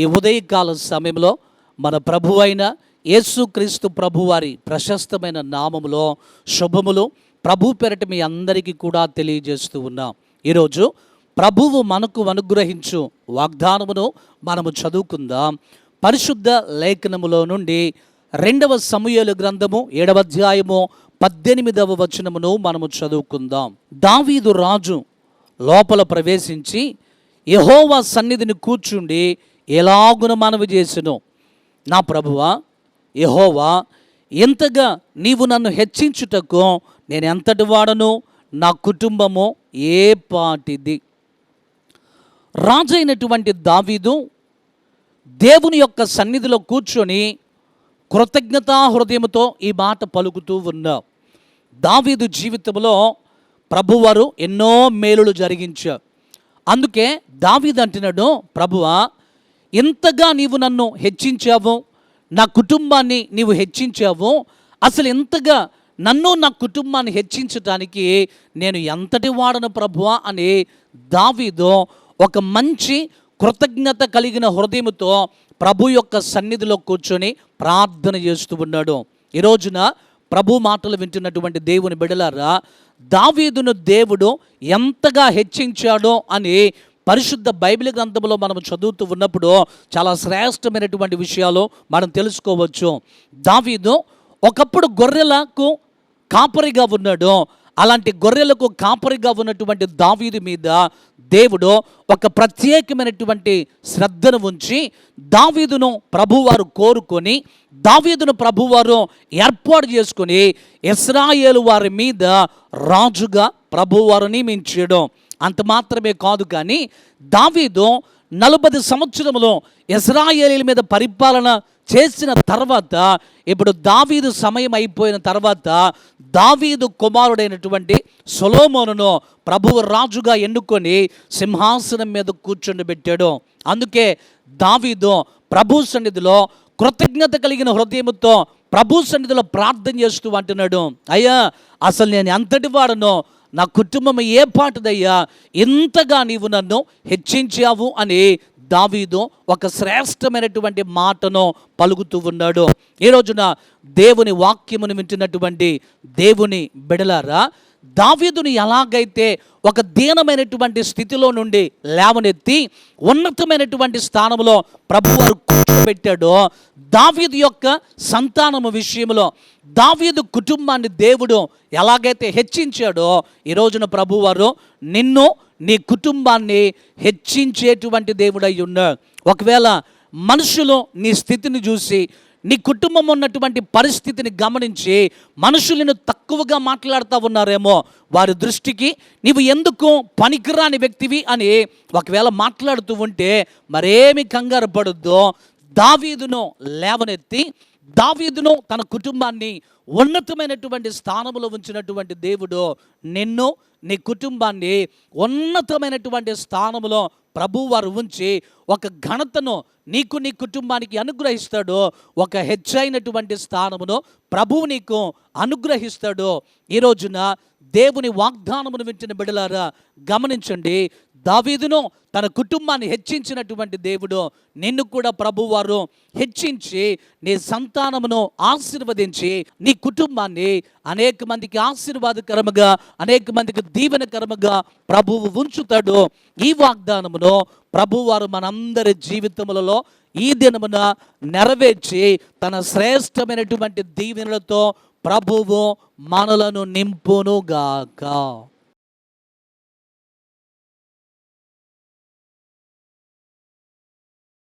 ఈ ఉదయకాల సమయంలో మన ప్రభు అయిన యేసుక్రీస్తు ప్రభువారి ప్రశస్తమైన నామములో శుభములు ప్రభు పెరటి మీ అందరికీ కూడా తెలియజేస్తూ ఉన్నాం. ఈరోజు ప్రభువు మనకు అనుగ్రహించు వాగ్దానమును మనము చదువుకుందాం. పరిశుద్ధ లేఖనములో నుండి రెండవ సమూహలు గ్రంథము ఏడవ అధ్యాయము పద్దెనిమిదవ వచనమును మనము చదువుకుందాం. దావీదు రాజు లోపల ప్రవేశించి యహోవా సన్నిధిని కూర్చుండి ఎలాగున మనవి చేసెను. నా ప్రభువా యహోవా ఎంతగా నీవు నన్ను హెచ్చించుటకు నేను ఎంతటి వాడను? నా కుటుంబము ఏ పాటిది? రాజైనటువంటి దావీదు దేవుని యొక్క సన్నిధిలో కూర్చొని కృతజ్ఞతా హృదయముతో ఈ మాట పలుకుతూ ఉన్నా దావీదు జీవితంలో ప్రభువారు ఎన్నో మేలులు జరిగించారు. అందుకే దావీదు అంటున్నాడు ప్రభువా ఎంతగా నీవు నన్ను హెచ్చించావు నా కుటుంబాన్ని నీవు హెచ్చించావు అసలు ఎంతగా నన్ను నా కుటుంబాన్ని హెచ్చించటానికి నేను ఎంతటి వాడను ప్రభువా అని దావీదు ఒక మంచి కృతజ్ఞత కలిగిన హృదయముతో ప్రభు యొక్క సన్నిధిలో కూర్చొని ప్రార్థన చేస్తూ ఉన్నాడు. ఈ రోజున ప్రభు మాటలు వింటున్నటువంటి దేవుని బిడలారా దావీదును దేవుడు ఎంతగా హెచ్చించాడో అని పరిశుద్ధ బైబిల్ గ్రంథంలో మనం చదువుతూ ఉన్నప్పుడు చాలా శ్రేష్టమైనటువంటి విషయాలు మనం తెలుసుకోవచ్చు. దావీదు ఒకప్పుడు గొర్రెలకు కాపరిగా ఉన్నాడు. అలాంటి గొర్రెలకు కాపరిగా ఉన్నటువంటి దావీదు మీద దేవుడు ఒక ప్రత్యేకమైనటువంటి శ్రద్ధను ఉంచి దావీదును ప్రభువారు కోరుకొని దావీదును ప్రభువారు ఏర్పాటు చేసుకొని ఇస్రాయేలు వారి మీద రాజుగా ప్రభువారు నియమించడం. అంత మాత్రమే కాదు కానీ దావీదు నలభై సంవత్సరములో ఇజ్రాయేలీల మీద పరిపాలన చేసిన తర్వాత ఇప్పుడు దావీదు సమయం అయిపోయిన తర్వాత దావీదు కుమారుడైనటువంటి సొలోమోనును ప్రభువు రాజుగా ఎన్నుకొని సింహాసనం మీద కూర్చుండి పెట్టాడు. అందుకే దావీదు ప్రభు సన్నిధిలో కృతజ్ఞత కలిగిన హృదయంతో ప్రభు సన్నిధిలో ప్రార్థన చేస్తూ అంటున్నాడు. అయ్యా అసలు నేను ఎంతటి వాడనో నా కుటుంబం ఏ పాటదయ్యా? ఇంతగా నీవు నన్ను హెచ్చించావు అని దావీదు ఒక శ్రేష్టమైనటువంటి మాటను పలుకుతూ ఉన్నాడు. ఈ రోజున దేవుని వాక్యమును వింటున్నటువంటి దేవుని బిడలారా దావీదుని ఎలాగైతే ఒక దీనమైనటువంటి స్థితిలో నుండి లేవనెత్తి ఉన్నతమైనటువంటి స్థానంలో ప్రభువారు కూర్చోబెట్టాడో దావీదు యొక్క సంతానము విషయంలో దావీదు కుటుంబాన్ని దేవుడు ఎలాగైతే హెచ్చించాడో ఈ రోజున ప్రభువారు నిన్ను నీ కుటుంబాన్ని హెచ్చించేటువంటి దేవుడై ఉన్నాడు ఒకవేళ మనుషులు నీ స్థితిని చూసి నీ కుటుంబం ఉన్నటువంటి పరిస్థితిని గమనించి మనుషులను తక్కువగా మాట్లాడుతూ ఉన్నారేమో వారి దృష్టికి. నీవు ఎందుకు పనికిరాని వ్యక్తివి అని ఒకవేళ మాట్లాడుతూ ఉంటే మరేమి కంగారు పడొద్దో. దావీదును లేవనెత్తి దావీదును తన కుటుంబాన్ని ఉన్నతమైనటువంటి స్థానంలో ఉంచినటువంటి దేవుడు నిన్ను నీ కుటుంబాన్ని ఉన్నతమైనటువంటి స్థానంలో ప్రభు వారు ఉంచి ఒక ఘనతను నీకు నీ కుటుంబానికి అనుగ్రహిస్తాడు. ఒక హెచ్చైనటువంటి స్థానమును ప్రభువు నీకు అనుగ్రహిస్తాడు. ఈ రోజున దేవుని వాగ్దానమును వింటున్న బిడలారా గమనించండి. దావీదును తన కుటుంబాన్ని హెచ్చించినటువంటి దేవుడు నిన్ను కూడా ప్రభువారు హెచ్చించి నీ సంతానమును ఆశీర్వదించి నీ కుటుంబాన్ని అనేక మందికి ఆశీర్వాదకరముగా అనేక మందికి దీవెనకరముగా ప్రభువు ఉంచుతాడు. ఈ వాగ్దానమును ప్రభువారు మనందరి జీవితములలో ఈ దినమున నెరవేర్చి తన శ్రేష్టమైనటువంటి దీవెనలతో ప్రభువు మనలను నింపునుగాక.